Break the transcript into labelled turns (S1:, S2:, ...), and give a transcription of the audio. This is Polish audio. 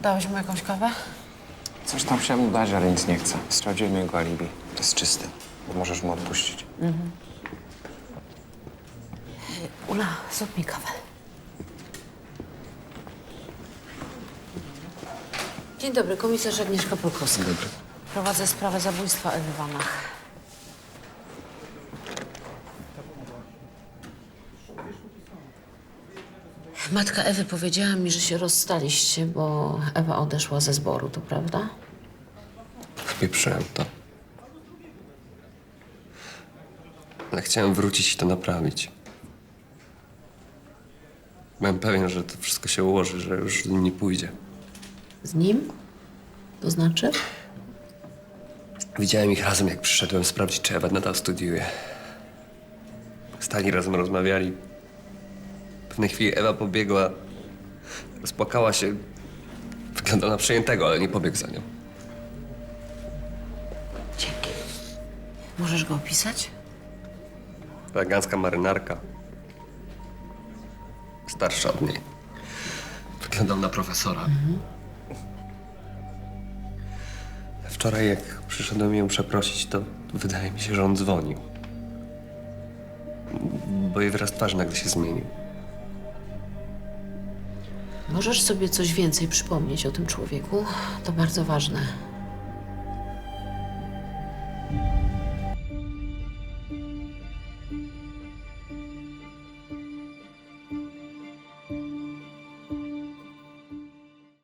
S1: Dałeś mu jakąś kawę?
S2: Coś tam chciałem mu dać, ale nic nie chcę. Sprawdziłem jego alibi. To jest czyste. Bo możesz mu odpuścić.
S1: Ula, zrób mi kawę. Dzień dobry, komisarz Agnieszka Polkowska.
S2: Dobry.
S1: Prowadzę sprawę zabójstwa Ewy Wanach. Matka Ewy powiedziała mi, że się rozstaliście, bo Ewa odeszła ze zboru, to prawda?
S3: Spieprzyłem to. Ale chciałem wrócić i to naprawić. Byłem pewien, że to wszystko się ułoży, że już z nim nie pójdzie.
S1: Z nim? To znaczy?
S3: Widziałem ich razem, jak przyszedłem sprawdzić, czy Ewa nadal studiuje. Stali razem, rozmawiali. W pewnej chwili Ewa pobiegła, rozpłakała się. Wyglądał na przejętego, ale nie pobiegł za nią.
S1: Dzięki. Możesz go opisać?
S3: Elegancka marynarka. Starsza od niej. Wyglądał na profesora. Wczoraj, jak przyszedłem ją przeprosić, to wydaje mi się, że on dzwonił. Bo jej wyraz twarzy nagle się zmienił.
S1: Możesz sobie coś więcej przypomnieć o tym człowieku? To bardzo ważne.